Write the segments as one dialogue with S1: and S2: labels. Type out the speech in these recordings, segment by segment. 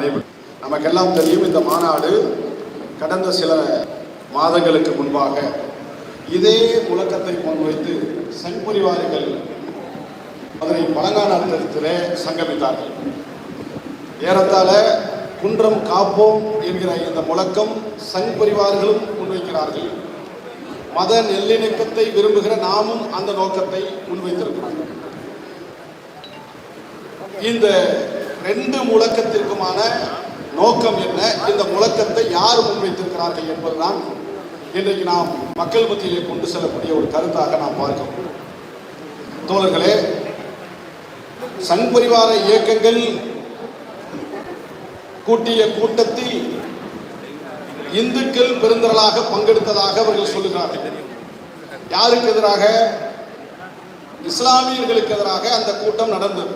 S1: நடைபெற்று நமக்கெல்லாம் தெரியும் இந்த மாநாடு கடந்த சில மாதங்களுக்கு முன்பாக இதே முழக்கத்தை முன்வைத்து சங் அதனை மதுரை பழங்கானத்திலே சங்கமித்தார்கள். ஏறத்தாழ குன்றம் காப்போம் என்கிற இந்த முழக்கம் சங் பரிவார்களும் முன்வைக்கிறார்கள். மத நல்லிணக்கத்தை விரும்புகிற நாமும் அந்த நோக்கத்தை முன்வைத்திருக்கிறோம். இந்த ரெண்டு முழக்கத்திற்குமான நோக்கம் என்ன? இந்த முழக்கத்தை யார் முன்வைத்திருக்கிறார்கள் என்பதுதான் இன்றைக்கு நாம் மக்கள் மத்தியிலே கொண்டு செல்லக்கூடிய ஒரு கருத்தாக நாம் பார்க்கிறோம் தோழர்களே சங் பரிவார இயக்கங்கள் கூட்டிய கூட்டத்தில் இந்துக்கள் பெருந்திரளாக பங்கெடுத்ததாக அவர்கள் சொல்லுகிறார்கள். யாருக்கு எதிராக? இஸ்லாமியர்களுக்கு எதிராக அந்த கூட்டம் நடந்தது.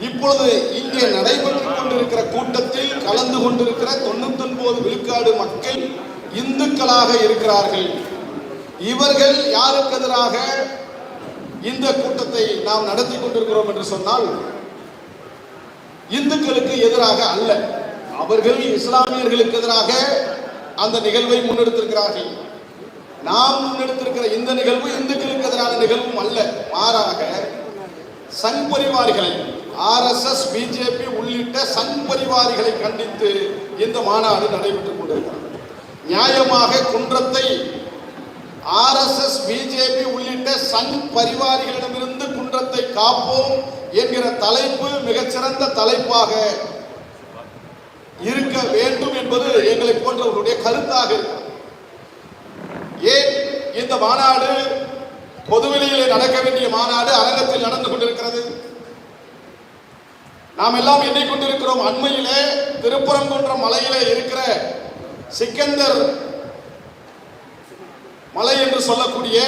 S1: இப்பொழுது இங்கே நடைபெற்றுக் கொண்டிருக்கிற கூட்டத்தில் கலந்து கொண்டிருக்கிற தொண்ணூத்தி ஒன்பது விழுக்காடு மக்கள் இந்துக்களாக இருக்கிறார்கள். இவர்கள் யாருக்கு எதிராக இந்த கூட்டத்தை நாம் நடத்தி கொண்டிருக்கிறோம் என்று சொன்னால் இந்துக்களுக்கு எதிராக அல்ல. அவர்கள் இஸ்லாமியர்களுக்கு எதிராக அந்த நிகழ்வை முன்னெடுத்திருக்கிறார்கள். நாம் முன்னெடுத்திருக்கிற இந்த நிகழ்வு இந்துக்களுக்கு எதிரான நிகழ்வும் அல்ல. மாறாக சங் பரிவாரிகளை ஆர்எஸ்எஸ் பிஜேபி உள்ளிட்ட சங் பரிவாரிகளை கண்டித்து இந்த மாநாடு நடைபெற்றுக் கொண்டிருக்கிறது. நியாயமாக குன்றத்தை ஆர்எஸ்எஸ் பிஜேபி உள்ளிட்ட சங் பரிவாரிகளிடமிருந்து குன்றத்தை காப்போம் என்கிற தலைப்பு மிகச்சிறந்த தலைப்பாக இருக்க வேண்டும் என்பது எங்களை போன்றவர்களுடைய கருத்தாக இருக்கிறது. ஏன் இந்த மாநாடு பொதுவெளியிலே நடக்க வேண்டிய மாநாடு அரங்கத்தில் நடந்து கொண்டிருக்கிறது? நாம் எல்லாம் எண்ணிக்கொண்டிருக்கிறோம் அண்மையிலே திருப்பரங்குன்றம் மலையிலே இருக்கிற சிக்கந்தர் மலை என்று சொல்லக்கூடிய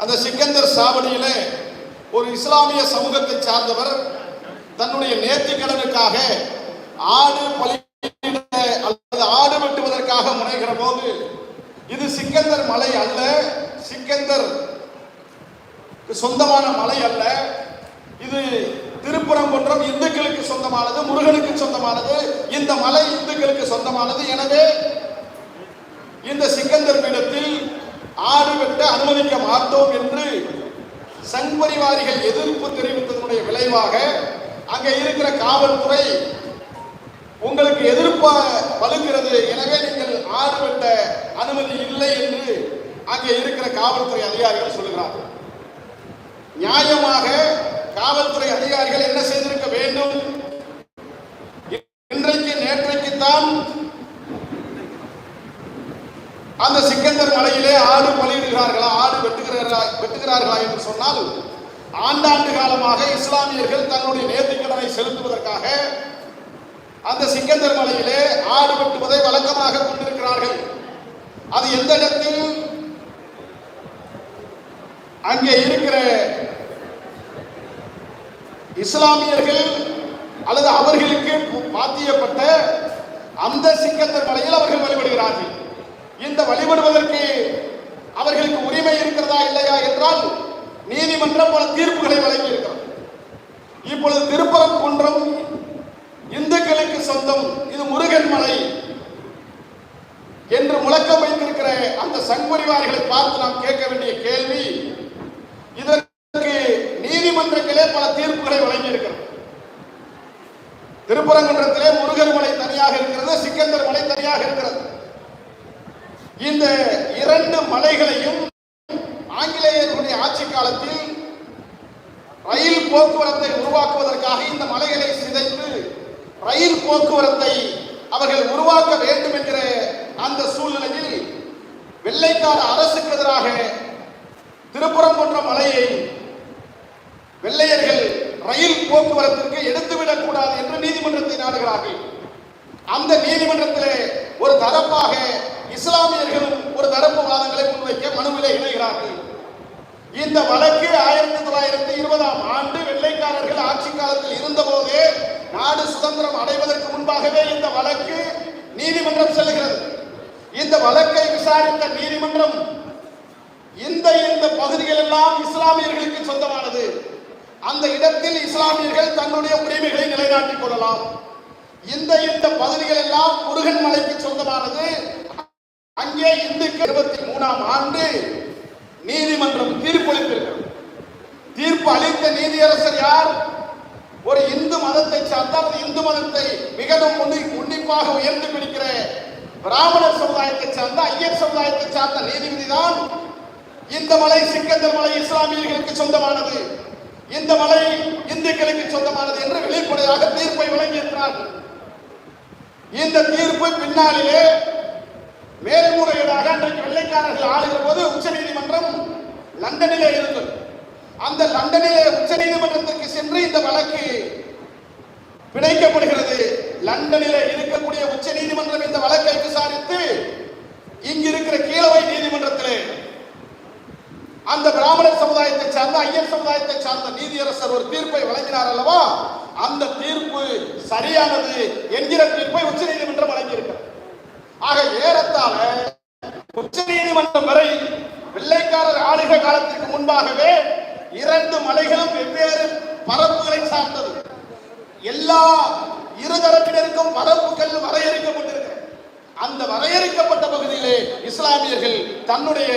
S1: அந்த சிக்கந்தர் சாவடியிலே ஒரு இஸ்லாமிய சமூகத்தை சார்ந்தவர் தன்னுடைய நேர்த்திக்கடனுக்காக ஆடு பலியிட அல்லது ஆடு வெட்டுவதற்காக முனைகிற போது இது சிக்கந்தர் மலை அல்ல சிக்கந்தர் சொந்தமான மலை அல்ல. இது திருப்புறங்குன்றம் இந்துக்களுக்கு சொந்தமானது முருகனுக்கு சொந்தமானது இந்த மலை இந்துக்களுக்கு சொந்தமானது. எனவே இந்த சிக்கந்தர் பீடத்தில் ஆடு வெட்ட அனுமதிக்க மாட்டோம் என்று சங்பரிவாரிகள் எதிர்ப்பு தெரிவித்ததனுடைய விளைவாக அங்கே இருக்கிற காவல்துறை உங்களுக்கு எதிர்ப்பா வலுக்கிறது. எனவே நீங்கள் ஆடு வெட்ட அனுமதி இல்லை என்று அங்கே இருக்கிற காவல்துறை அதிகாரிகள் சொல்கிறார்கள் நியாயமாக காவல்துறை அதிகாரிகள் என்ன செய்திருக்க வேண்டும்? இன்றைக்கு நேற்றைக்கு தான் அந்த சிக்கந்தர் மலையிலே ஆடு பலியிடுகிறார்களா ஆடு வெட்டுகிறார்களா வெட்டுகிறார்களா என்று சொன்னால் ஆண்டாண்டு காலமாக இஸ்லாமியர்கள் தன்னுடைய நேர்த்திக்கடனை செலுத்துவதற்காக அந்த சிக்கந்தர் மலையிலே ஆடு வெட்டுவதை வழக்கமாக கொண்டிருக்கிறார்கள். அது எந்த இடத்தில்? அங்கே இருக்கிற இஸ்லாமியர்கள் அல்லது அவர்களுக்கு பாத்தியப்பட்ட அந்த சிக்கந்தர் மலையில் அவர்கள் வழிபடுகிறார்கள். இந்த வழிபடுவதற்கு அவர்களுக்கு உரிமை இருக்கிறதா இல்லையா என்றால் நீதிமன்றம் பல தீர்ப்புகளை வழங்கி இருக்கிறது இப்பொழுது திருப்பரங்குன்றம் இந்துக்களுக்கு சொந்தம் இது முருகன் மலை என்று முழக்கம் வைத்திருக்கிற அந்த சங்பரிவாரிகளை பார்த்து நாம் கேட்க வேண்டிய கேள்வி இதற்கு பல தீர்ப்புகளை வழங்கியிருக்கிறது திருப்பரங்குன்றத்திலே முருகன் மலை தனியாக இருக்கிறது சிக்கந்தர் மலை தனியாக இருக்கிறது. இந்த இரண்டு மலைகளையும் ஆங்கிலேயர்களுடைய ஆட்சி காலத்தில் ரயில் போக்குவரத்தை உருவாக்குவதற்காக இந்த மலைகளை சிதைத்து ரயில் போக்குவரத்தை அவர்கள் உருவாக்க வேண்டும் என்கிற அந்த சூழ்நிலையில் வெள்ளைக்கார அரசுக்கு எதிராக திருப்புறங்குன்ற மலையை வெள்ளையர்கள் ரயில் போக்குவரத்திற்கு எடுத்துவிடக் கூடாது என்று நீதிமன்றத்தை நாடுகிறார்கள். அந்த நீதிமன்றத்திலே ஒரு தரப்பாக இஸ்லாமியர்களும் ஒரு தரப்பு வாதங்களை முன்வைக்க மனுவிலே இணைகிறார்கள். இந்த வழக்கு ஆயிரத்தி தொள்ளாயிரத்தி இருபதாம் ஆண்டு வெள்ளைக்காரர்கள் ஆட்சி காலத்தில் இருந்தபோதே நாடு சுதந்திரம் அடைவதற்கு முன்பாகவே இந்த வழக்கு நீதிமன்றம் செல்கிறது. இந்த வழக்கை விசாரித்த நீதிமன்றம் இந்த இந்த பகுதிகள் எல்லாம் இஸ்லாமியர்களுக்கு சொந்தமானது. அந்த இடத்தில் இஸ்லாமியர்கள் தங்களுடைய உரிமைகளை நிலைநாட்டிக் கொள்ளலாம். இந்த இந்த பகுதிகள் எல்லாம் முருகன் மலைக்கு சொந்தமானது. அங்கே இந்துக்கு இருபத்தி மூணாம் ஆண்டு நீதிமன்றம் தீர்ப்பளித்திருக்கிறது தீர்ப்பு அளித்த நீதியரசர் யார்? ஒரு இந்து மதத்தை சார்ந்த இந்து மதத்தை மிகவும் உன்னிப்பாக உயர்ந்து பிடிக்கிற பிராமணர் சமுதாயத்தை சார்ந்த ஐயர் சமுதாயத்தை சார்ந்த நீதிபதி தான் இந்த மலை சிக்கந்தர் மலை இஸ்லாமியர்களுக்கு சொந்தமானது. இந்த மலை இந்துக்களுக்கு சொந்தமானது என்று வெளிப்படையாக தீர்ப்பை வழங்கியிருக்கிறார்கள். இந்த தீர்ப்பு பின்னாளிலே மேல்முறையீடாக அன்றைக்கு வெள்ளைக்காரர்கள் ஆளுகிற போது உச்ச நீதிமன்றம் லண்டனிலே இருந்தது. அந்த லண்டனிலே உச்ச நீதிமன்றத்திற்கு சென்று இந்த வழக்கு பிணைக்கப்படுகிறது. லண்டனிலே இருக்கக்கூடிய உச்ச நீதிமன்றம் இந்த வழக்கை விசாரித்து இங்கிருக்கிற கீழவை நீதிமன்றத்திலே அந்த பிராமணர் சமுதாயத்தை சார்ந்த ஐயர் சமுதாயத்தை சார்ந்த நீதியரசர் ஒரு தீர்ப்பை வழங்கினார் அல்லவா? அந்த தீர்ப்பு சரியானது என்கிற தீர்ப்பை உச்ச நீதிமன்றம் வழங்கியிருக்கிறது. ஆக ஏறத்தாழ உச்ச நீதிமன்றம் வரை வெள்ளைக்காரர் ஆளுக காலத்திற்கு முன்பாகவே இரண்டு மலைகளும் வெவ்வேறு பரப்புகளை சார்ந்தது. எல்லா இருதரப்பினருக்கும் பரப்புகள் வரையறுக்கப்பட்டிருக்கிறது. அந்த வரையறுக்கப்பட்ட பகுதியிலே இஸ்லாமியர்கள் தன்னுடைய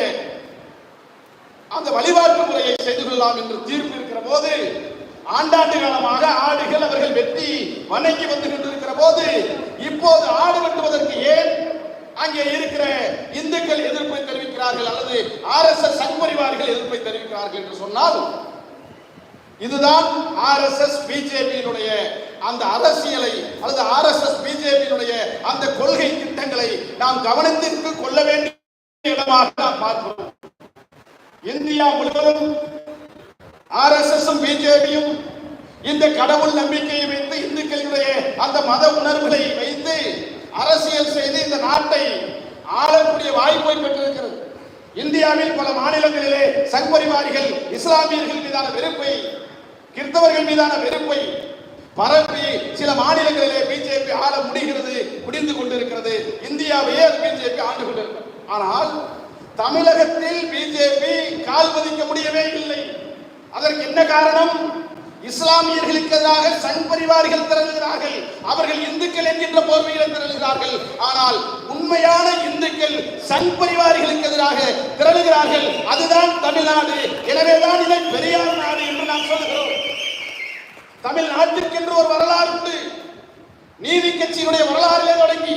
S1: அந்த வழிபாட்டு முறையை செய்து கொள்ளலாம் என்று தீர்ப்பு இருக்கிற போது ஆண்டாண்டு காலமாக ஆடுகள் அவர்கள் வெட்டி வணங்கி வந்து கொண்டிருக்கிற போது இப்போது ஆடு வெட்டுவதற்கு ஏன் அங்கே இருக்கிற இந்துக்கள் எதிர்ப்பை தெரிவிக்கிறார்கள் அல்லது ஆர் எஸ் எஸ் சங்பரிவார்கள் எதிர்ப்பை தெரிவிக்கிறார்கள் என்று சொன்னால் இதுதான் ஆர் எஸ் எஸ் பிஜேபியினுடைய அந்த அரசியலை அல்லது ஆர் எஸ் எஸ் பிஜேபியினுடைய அந்த கொள்கை திட்டங்களை நாம் கவனத்திற்கு கொள்ள வேண்டிய இடமாக நாம் பார்க்கிறோம். இந்தியா முழுவதும் ஆர்எஸ்எஸும் பிஜேபியும் இந்த கடவுள் நம்பிக்கையை வைத்து இந்துக்களுடைய அந்த மத உணர்வுகளை வைத்து அரசியல் செய்து இந்த நாட்டை ஆளக்கூடிய வாய்ப்பை பெற்றிருக்கிறது. இந்தியாவில் பல மாநிலங்களிலே சங்பரிவாரிகள் இஸ்லாமியர்கள் மீதான வெறுப்பை கிறிஸ்தவர்கள் மீதான வெறுப்பை பரப்பி சில மாநிலங்களிலே பிஜேபி ஆள முடிகிறது முடிந்து கொண்டிருக்கிறது. இந்தியாவையே பிஜேபி ஆண்டு கொண்டிருக்கிறது ஆனால் தமிழகத்தில் பிஜேபி கால் பதிக்க முடியவே இல்லை. அதற்கு என்ன காரணம்? இஸ்லாமியர்களுக்கு எதிராக சங் பரிவாரிகள் திரளுகிறார்கள். அவர்கள் இந்துக்கள் என்கின்ற போர்வைகளை திரளுகிறார்கள். ஆனால் உண்மையான இந்துக்கள் சங் பரிவாரிகளுக்கு எதிராக திரளுகிறார்கள். அதுதான் தமிழ்நாடு. எனவேதான் இதை பெரியார் நாடு என்று நாம் சொல்கிறோம். தமிழ்நாட்டிற்கென்று ஒரு வரலாறு உண்டு. நீதி கட்சியினுடைய வரலாறிலே தொடங்கி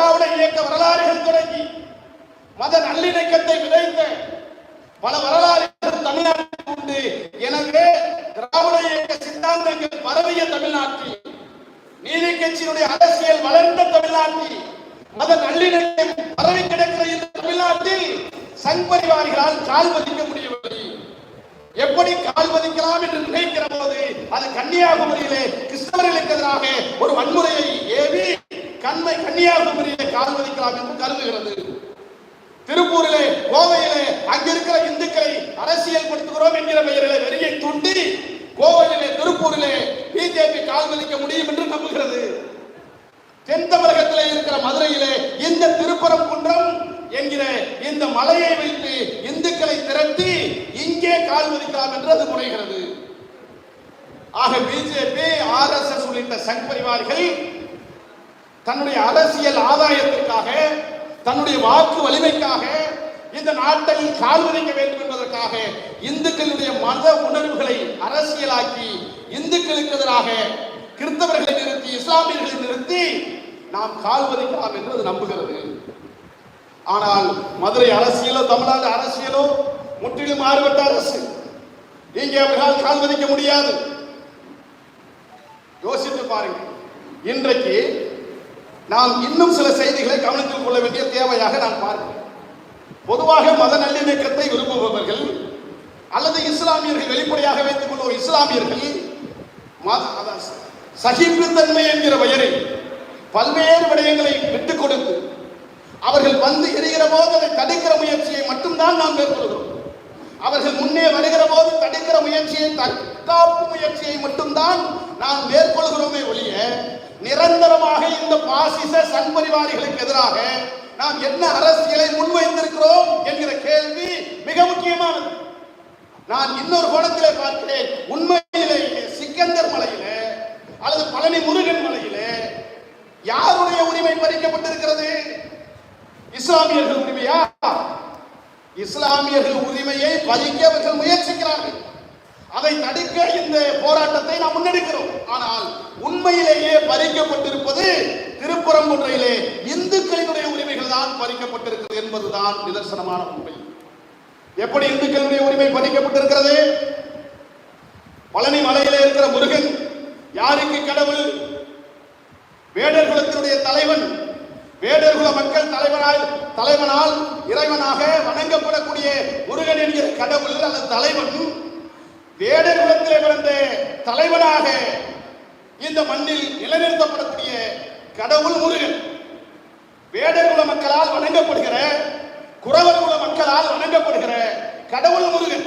S1: திராவிட இயக்க வரலாறுகள் தொடங்கி மத நல்லிணக்கத்தை விதைத்த பல வரலாறுகள் தமிழ்நாட்டில் உண்டு. எனவே திராவிட இயக்க சித்தாந்தங்கள் பரவிய தமிழ்நாட்டில் நீதி கட்சியினுடைய அரசியல் வளர்ந்த தமிழ்நாட்டில் மத நல்லிணக்கம் பரவி கிடக்கிற இந்த தமிழ்நாட்டில் சங் பரிவாரிகளால் கால் பதிக்க முடியவில்லை. எப்படி கால் பதிக்கலாம் என்று நினைக்கிற போது அது கன்னியாகுமரியிலே கிறிஸ்தவர்களுக்கு எதிராக ஒரு வன்முறையை ஏவி கண்மை கன்னியாகுமரியிலே கால் பதிக்கலாம் என்று கருதுகிறது. திருப்பூரிலே கோவையிலே அங்கிருக்கிற இந்துக்களை அரசியல் படுத்துகிறோம் என்கிற பெயரிலே வெறியை தூண்டி கோவையிலே திருப்பூரிலே பிஜேபி கால் பதிக்க முடியும் என்று நம்புகிறது. தென் தமிழகத்திலே இருக்கிற மதுரையிலே இந்த திருப்பரங்குன்றம் என்கிற இந்த மலையை வைத்து இந்துக்களை திரட்டி இங்கே கால் பதிக்கலாம் என்று அது முறைகிறது. ஆக பிஜேபி ஆர்எஸ்எஸ் உள்ளிட்ட சங் பரிவார்கள் தன்னுடைய அரசியல் ஆதாயத்திற்காக தன்னுடைய வாக்கு வலிமைக்காக இந்த நாட்டை கால் பதிக்க வேண்டும் என்பதற்காக இந்துக்களுடைய மத உணர்வுகளை அரசியலாக்கி இந்துக்களுக்கு எதிராக கிறிஸ்தவர்களை நிறுத்தி இஸ்லாமியர்களை நிறுத்தி நாம் கால் பதிக்கலாம் என்று அது நம்புகிறது. ஆனால் மதுரை அரசியலோ தமிழ்நாடு அரசியலோ முற்றிலும் மாறுபட்ட அரசு. இங்கே அவர்களால் கால் பதிக்க முடியாது. யோசித்து பாருங்கள். இன்றைக்கு நாம் இன்னும் சில செய்திகளை கவனத்தில் கொள்ள வேண்டிய தேவையாக நான் பார்க்கிறேன் பொதுவாக மத நல்லிணக்கத்தை விரும்புபவர்கள் அல்லது இஸ்லாமியர்கள் வெளிப்படையாக வைத்துக் கொள்ளும் இஸ்லாமியர்கள் சகிப்புத்தன்மை என்கிற பெயரில் பல்வேறு விடயங்களை விட்டுக் கொடுத்து அவர்கள் வந்து எரிகிற போது அதை தடுக்கிற முயற்சியை மட்டும்தான் நாம் மேற்கொள்கிறோம். அவர்கள் முன்னே வருகிற போது தடுக்கிற முயற்சியை தற்காப்பு முயற்சியை மட்டும்தான் நாம் மேற்கொள்கிறோமே ஒழிய நிரந்தரமாக இந்த பாசிச சண்பரிவாரிகளுக்கு எதிராக நாம் என்ன அரசியலை முன்வைத்திருக்கிறோம் என்கிற கேள்வி மிக முக்கியமானது. நான் இன்னொரு கோணத்திலே பார்க்கிறேன். உண்மையிலேயே சிக்கந்தர் மலையிலே பழனி முருகன் மலையிலே யாருடைய உரிமை பறிக்கப்பட்டிருக்கிறது? இஸ்லாமியர்கள் உரிமையா? இஸ்லாமியர்கள் உரிமையை பறிக்க அவர்கள் முயற்சிக்கிறார்கள். அதை தடுக்க இந்த போராட்டத்தை நாம் முன்னெடுக்கிறோம். ஆனால் உண்மையிலேயே பறிக்கப்பட்டிருப்பது திருப்பரங்குன்றையிலே இந்துக்களினுடைய உரிமைகள் தான் பறிக்கப்பட்டிருக்கிறது என்பதுதான் நிதர்சனமான உண்மை. எப்படி இந்துக்களுடைய உரிமை பறிக்கப்பட்டிருக்கிறது? பழனி மலையில இருக்கிற முருகன் யாருக்கு கடவுள்? வேடர் குலத்தினுடைய தலைவன் வேடர்குல மக்கள் தலைவனாய் தலைவனால் இறைவனாக வணங்கப்படக்கூடிய முருகன் என்கிற கடவுள் அந்த தலைவன் வேடர் குலத்திலே பிறந்த தலைவனாக இந்த மண்ணில் நிலைநிறுத்தப்படக்கூடிய கடவுள் முருகன். வேடர் குல மக்களால் வணங்கப்படுகிற குறவர் குல மக்களால் வணங்கப்படுகிற கடவுள் முருகன்.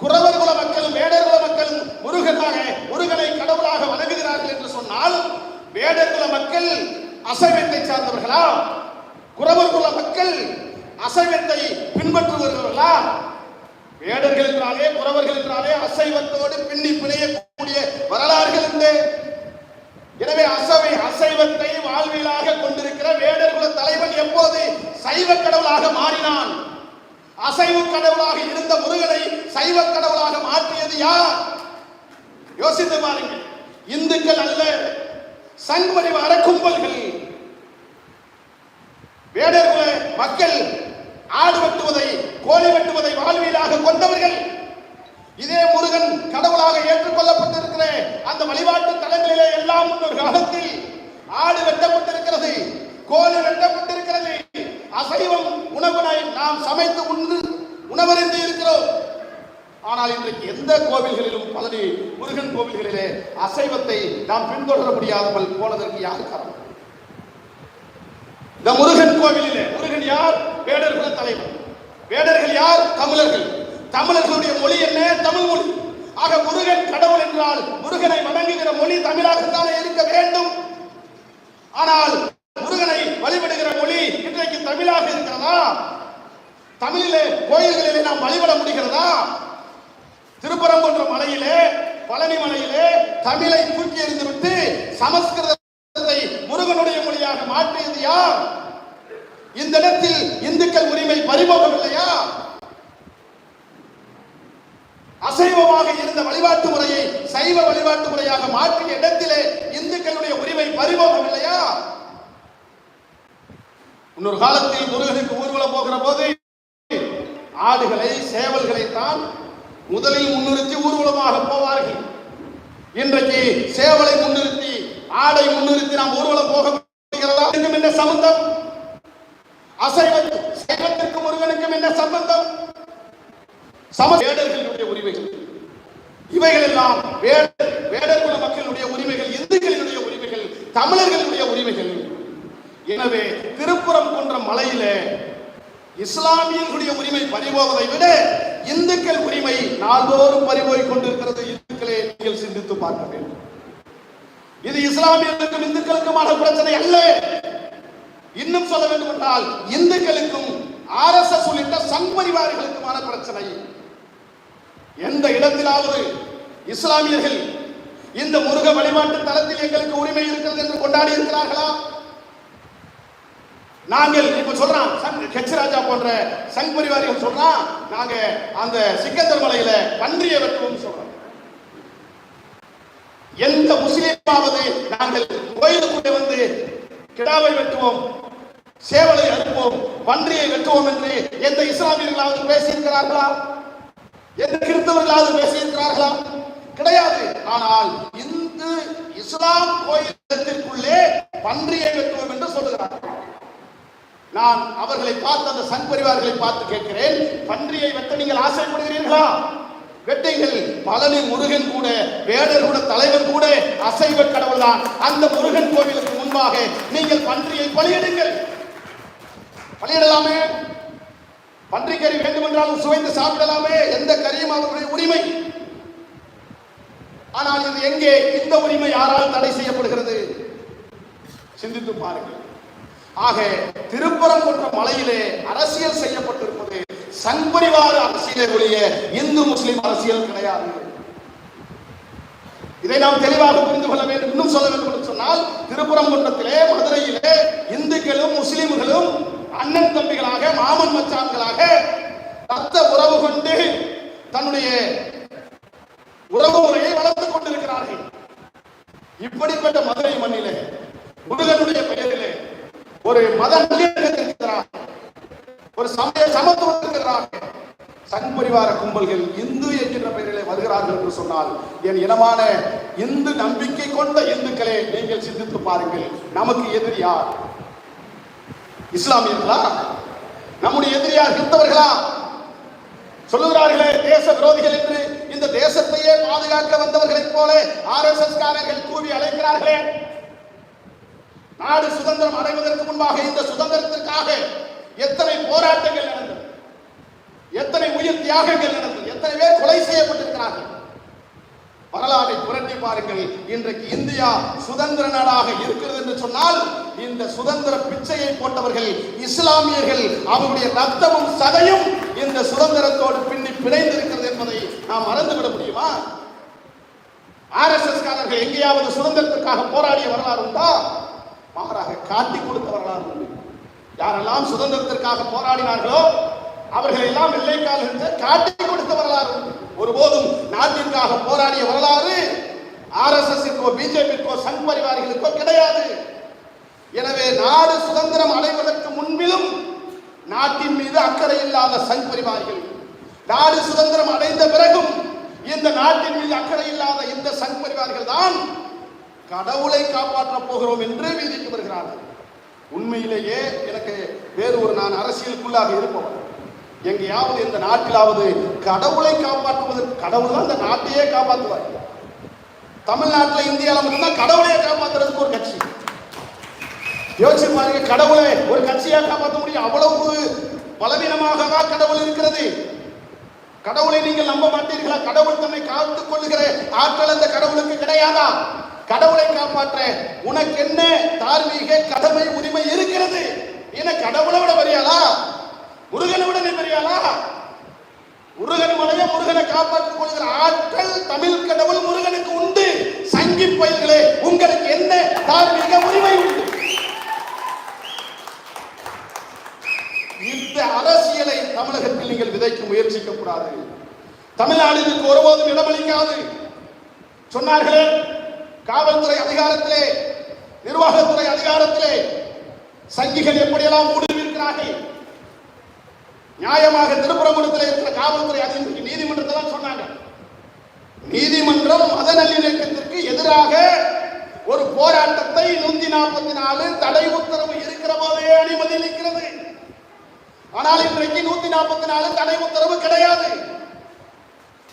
S1: குறவர் குல மக்களும் வேடர் குல மக்களும் முருகனாக முருகனை கடவுளாக வணங்குகிறார்கள் என்று சொன்னால் வேடர் குல மக்கள் அசைவத்தை சார்ந்தவர்களா? குறவர் குல மக்கள் அசைவத்தை பின்பற்றுவர்களா வேடர்கள் என்றாலே குறவர்கள் என்றாலே அசைவத்தோடு பின்னி பிணையக்கூடிய வரலாறுகள் உண்டு. எனவே அசவை அசைவத்தை வாழ்வியலாக கொண்டிருக்கிற வேடர் குல தலைவன் எப்போது சைவ கடவுளாக மாறினான்? அசைவு கடவுளாக இருந்த முருகனை சைவ கடவுளாக மாற்றியது யார்? யோசித்து பாருங்கள். இந்துக்கள் அல்ல சங்மறிவார கும்பல்கள். வேடர் குல மக்கள் ஆடு வெட்டுவதை கோழி வெட்டுவதை வாழ்வியலாக கொண்டவர்கள் இதே முருகன் கடவுளாக ஏற்றுக்கொள்ளப்பட்டிருக்கிற அந்த வழிபாட்டு தலங்களிலே எல்லாம் முன்னொரு காலத்தில் ஆடு வெட்டப்பட்டிருக்கிறது கோழி வெட்டப்பட்டிருக்கிறது. அசைவம் உணவினை நாம் சமைத்து உண்டு உணவறிந்து இருக்கிறோம். ஆனால் இன்றைக்கு எந்த கோவில்களிலும் பழனி முருகன் கோவில்களிலே அசைவத்தை நாம் பின்தொடர முடியாமல் போனதற்கு யார் காரணம்? இந்த முருகன் கோவிலிலே முருகன் யார்? வேடர் குல தலைவர். வேடர்கள் யார்? தமிழர்கள். தமிழர்களுடைய மொழி என்ன? தமிழ் மொழி. ஆக முருகன் கடவுள் என்றால் முருகனை வணங்குகிற மொழி தமிழாகத்தானே இருக்க வேண்டும். ஆனால் முருகனை வழிபடுகிற மொழி இன்றைக்கு தமிழாக இருக்கிறதா? தமிழிலே கோயில்களிலே நாம் வழிபட முடிகிறதா? திருப்பரங்குன்ற மலையிலே பழனி மலையிலே தமிழை தூக்கி எறிந்துவிட்டு சமஸ்கிருதத்தை முருகனுடைய மொழியாக மாற்றியது யார்? இந்த இடத்தில் இந்துக்கள் உரிமை பறிபோகம் இல்லையா அசைவமாக இருந்த வழிபாட்டு முறையை சைவ வழிபாட்டு முறையாக மாற்றிய இடத்திலே இந்துக்களுடைய உரிமை பறிபோகம் இல்லையா இன்னொரு காலத்தில் முருகனுக்கு ஊர்வலம் போகிற போது ஆடுகளை சேவல்களை தான் முதலில் முன்னிறுத்தி ஊர்வலமாக போவார்கள். இன்றைக்கு சேவலை முன்னிறுத்தி ஆடை முன்னிறுத்தி நாம் ஊர்வலம் போக முடிகிறதா இதுக்கும் என்ன சம்பந்தம். அசைவ சைவத்திற்கும் முருகனுக்கும் என்ன சம்பந்தம். சம வேடர்களுடைய உரிமைகள். இவைகள் எல்லாம் வேடர் வேடர்குல மக்களுடைய உரிமைகள் இந்துக்களினுடைய உரிமைகள் தமிழர்களுடைய உரிமைகள். எனவே திருப்புறம் போன்ற மலையில இஸ்லாமியர்களுடைய உரிமை பறிபோவதை விட இந்துக்கள் உரிமை நாள்தோறும் பறிபோய் கொண்டிருக்கிறது. இந்துக்களை நீங்கள் சிந்தித்து பார்க்க வேண்டும். இது இஸ்லாமியர்களுக்கும் இந்துக்களுக்குமான பிரச்சனை அல்ல. இன்னும் சொல்ல வேண்டும் என்றால் இந்துக்களுக்கும் ஆர்எஸ்எஸ் உள்ளிட்ட சங்பரிவாரிகளுக்குமான பிரச்சனை. எந்த இடத்திலாவது இஸ்லாமியர்கள் இந்த முருக வழிபாட்டு தளத்தில் எங்களுக்கு உரிமை இருக்கிறது என்று கொண்டாடி இருக்கிறார்களா? நாங்கள் இப்ப சொல்றான் சங் ஹெச் ராஜா போன்ற சங் பரிவாரிகள் சொல்றான் நாங்க அந்த சிக்கந்தர் மலையில பன்றியை வெட்டுவோம் சொல்றோம். எந்த முஸ்லீமாவது நாங்கள் கோயிலுக்குள்ளே வந்து கிடாவை வெட்டுவோம் சேவலை அறுப்போம் பன்றியை வெட்டுவோம் என்று எந்த இஸ்லாமியர்களாவது பேசியிருக்கிறார்களா? எந்த கிறிஸ்தவர்களாவது பேசியிருக்கிறார்களா? கிடையாது. ஆனால் இந்து இஸ்லாம் கோயிலத்திற்குள்ளே பன்றியை வெட்டுவோம் என்று சொல்லுகிறார்கள் நான் அவர்களை பார்த்து அந்த சங் பரிவார்களை பார்த்து கேட்கிறேன். பன்றியை வெட்ட நீங்கள் ஆசைப்படுகிறீர்களா? வெட்டைகள் பழனி முருகன் கூட வேடர் கூட தலைவர் கூட அசைவ கடவுள் தான் அந்த முருகன் கோவிலுக்கு முன்பாக நீங்கள் பன்றியை பலியிடுங்கள். பலியிடலாமே. பன்றிக்கறி வேண்டுமென்றாலும் சுவைந்து சாப்பிடலாமே. எந்த கறியும் அவருடைய உரிமை. ஆனால் இது எங்கே? இந்த உரிமை யாரால் தடை செய்யப்படுகிறது? சிந்தித்து பாருங்கள். ஆக திருப்பரங்குன்ற மலையிலே அரசியல் செய்யப்பட்டிருப்பது சங்பரிவார அரசியலே ஒழிய இந்து முஸ்லிம் அரசியல் கிடையாது. இதை நாம் தெளிவாக புரிந்து கொள்ள வேண்டும். இன்னும் சொல்ல வேண்டும் என்று சொன்னால் திருப்பரங்குன்றத்திலே மதுரையிலே இந்துக்களும் முஸ்லிம்களும் அண்ணன் தம்பிகளாக மாமன் மச்சான்களாக ரத்த உறவு கொண்டு தன்னுடைய உறவு முறையை வளர்த்துக் கொண்டிருக்கிறார்கள். இப்படிப்பட்ட மதுரை மண்ணிலே முருகனுடைய பெயரிலே ஒரு மத நல்லிணக்கத்திற்கு ஒரு சமய சமத்துவத்திற்கு எதிராக சங் பரிவார கும்பல்கள் இந்து என்கின்ற பெயரிலே வருகிறார்கள் என்று சொன்னால் என் இனமான இந்து நம்பிக்கை கொண்ட இந்துக்களே நீங்கள் சிந்தித்து பாருங்கள் நமக்கு எதிரி யார்? இஸ்லாமியர்களா? நம்முடைய எதிரியார் கிறிஸ்தவர்களா? சொல்லுகிறார்களே தேச விரோதிகள் என்று இந்த தேசத்தையே பாதுகாக்க வந்தவர்களைப் போல ஆர்எஸ்எஸ் காரர்கள் கூவி அழைக்கிறார்களே. நாடு சுதந்திரம் அடைவதற்கு முன்பாக இந்த சுதந்திரத்திற்காக எத்தனை போராட்டங்கள் நடந்தது? எத்தனை உயிர் தியாகங்கள் நடந்தது? எத்தனை பேர் கொலை செய்யப்பட்டிருக்கிறார்கள்? வரலாறை புரட்டி பாருங்கள். இன்றைக்கு இந்தியா சுதந்திர நாடாக இருக்கிறது என்று சொன்னால் இந்த சுதந்திர பிச்சையை போட்டவர்கள் இஸ்லாமியர்கள். அவருடைய ரத்தமும் சதையும் இந்த சுதந்திரத்தோடு பின்னி பிணைந்திருக்கிறது என்பதை நாம் மறந்துவிட முடியுமா? ஆர்எஸ்எஸ் காரர்கள் எங்கேயாவது சுதந்திரத்திற்காக போராடிய வரலாறு உண்டா? மாறாக காட்டி கொடுத்த வரலாறு யாரெல்லாம் சுதந்திரத்திற்காக போராடினார்களோ அவர்கள் எல்லாம் வெள்ளைக்கால் காட்டி கொடுத்த வரலாறு ஒருபோதும் நாட்டிற்காக போராடிய வரலாறு ஆர்எஸ்எஸ்க்கோ பிஜேபிக்கோ சங் பரிவாரிகளுக்கோ கிடையாது. எனவே நாடு சுதந்திரம் அடைவதற்கு முன்பிலும் நாட்டின் மீது அக்கறை இல்லாத சங் பரிவாரிகள் நாடு சுதந்திரம் அடைந்த பிறகும் இந்த நாட்டின் மீது அக்கறை இல்லாத இந்த சங் பரிவார்கள் தான் கடவுளை காப்பாற்றப் போகிறோம் என்று வீதிக்கு வருகிறார்கள். உண்மையிலேயே எனக்கு வேறு ஒரு நான் அரசியலுக்குள்ளாக இருப்பவன். எங்கேயாவது இந்த நாட்டிலாவது கடவுளை காப்பாற்றுவதற்கு கடவுள் தான் இந்த நாட்டையே காப்பாற்றுவார். தமிழ்நாட்டில் இந்தியாவில் மட்டும்தான் கடவுளையே காப்பாற்றுறதுக்கு ஒரு கட்சி. யோசிச்சு பாருங்க கடவுளை ஒரு கட்சியாக காப்பாற்ற முடியும்? அவ்வளவு பலவீனமாக கடவுள் இருக்கிறது? கடவுளை நீங்கள் நம்ப மாட்டீர்களா? கடவுள் தன்னை காத்துக் கொள்ளுகிற ஆற்றல் அந்த கடவுளுக்கு கிடையாதா? கடவுளை காப்பாற்ற உனக்கு என்ன தார்மீக கடமை உரிமை இருக்கிறது? என்ன கடவுளை விட பெரியாளா முருகனை விட நீ பெரியாளா முருகன் மலைய முருகனை காப்பாற்றிக் கொள்கிற ஆற்றல் தமிழ் கடவுள் முருகனுக்கு உண்டு. சங்கி பயிர்களே உங்களுக்கு என்ன தார்மீக உரிமை உண்டு? இந்த அரசியலை தமிழகத்தில் நீங்கள் விதைக்க முயற்சிக்க கூடாது தமிழ்நாடு இதற்கு ஒருபோதும் இடமளிக்காது. சொன்னார்களே காவல்துறை அதிகாரத்திலே நிர்வாகத்துறை அதிகாரத்திலே சங்கிகள் எப்படியெல்லாம் ஊடுருவிருக்கிறார்கள் நியாயமாக திருப்பரங்குன்றத்தில் இருக்கிற காவல்துறை அதிகாரி நீதிமன்றத்தை தான் சொன்னாங்க. நீதிமன்றம் மத நல்லிணக்கத்திற்கு எதிராக ஒரு போராட்டத்தை நூத்தி நாற்பத்தி நாலு தடை உத்தரவு இருக்கிற போதே அனுமதி அளிக்கிறது. ஆனால் இன்றைக்கு நூத்தி நாற்பத்தி நாலு தடை உத்தரவு கிடையாது.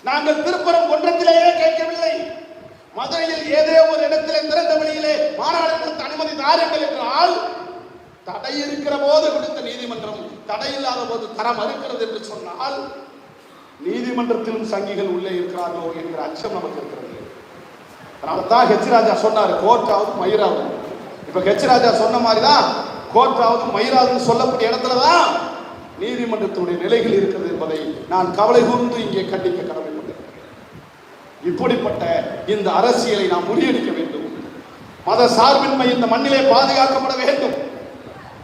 S1: நாங்கள் திருப்பரம் ஒன்றத்திலேயே கேட்கவில்லை. மதுரையில் ஏதோ ஒரு இடத்திலே திறந்த வெளியிலே மாணவர்களுக்கு அனுமதி தாருங்கள் என்றால் தடை இருக்கிற போது கொடுத்த நீதிமன்றம் தடை இல்லாத போது தர மறுக்கிறது என்று சொன்னால் நீதிமன்றத்திலும் சங்கிகள் உள்ளே இருக்கிறார்களோ என்கிற அச்சம் நமக்கு இருக்கிறது. அதனால்தான் ஹெச் ராஜா சொன்னார் கோர்ட்டாவது மயிராவது. இப்ப ஹெச் ராஜா சொன்ன மாதிரி தான் கோர்ட்டாவது மயிராதுன்னு சொல்லக்கூடிய இடத்துல தான் நீதிமன்றத்தினுடைய நிலைகள் இருக்கிறது என்பதை நான் கவலை கூர்ந்து இங்கே கண்டிக்க கடவுள் இப்படிப்பட்ட இந்த அரசியலை நாம் முறியடிக்க வேண்டும். மத சார்பின்மை இந்த மண்ணிலே பாதுகாக்கப்பட வேண்டும்.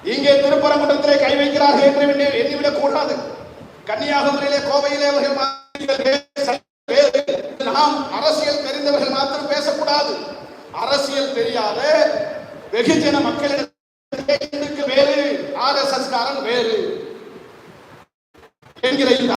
S1: இங்கே திருப்பரங்குன்றத்திலே கை வைக்கிறார்கள் என்று எண்ணிவிடக் கூடாது கன்னியாகுமரியிலே கோவையிலே அவர்கள் நாம் அரசியல் தெரிந்தவர்கள் மாத்திரம் பேசக்கூடாது. அரசியல் தெரியாத வெகுஜன மக்களிடம் வேறு ஆர் எஸ் எஸ் காரன் வேறு. என்கிற இந்த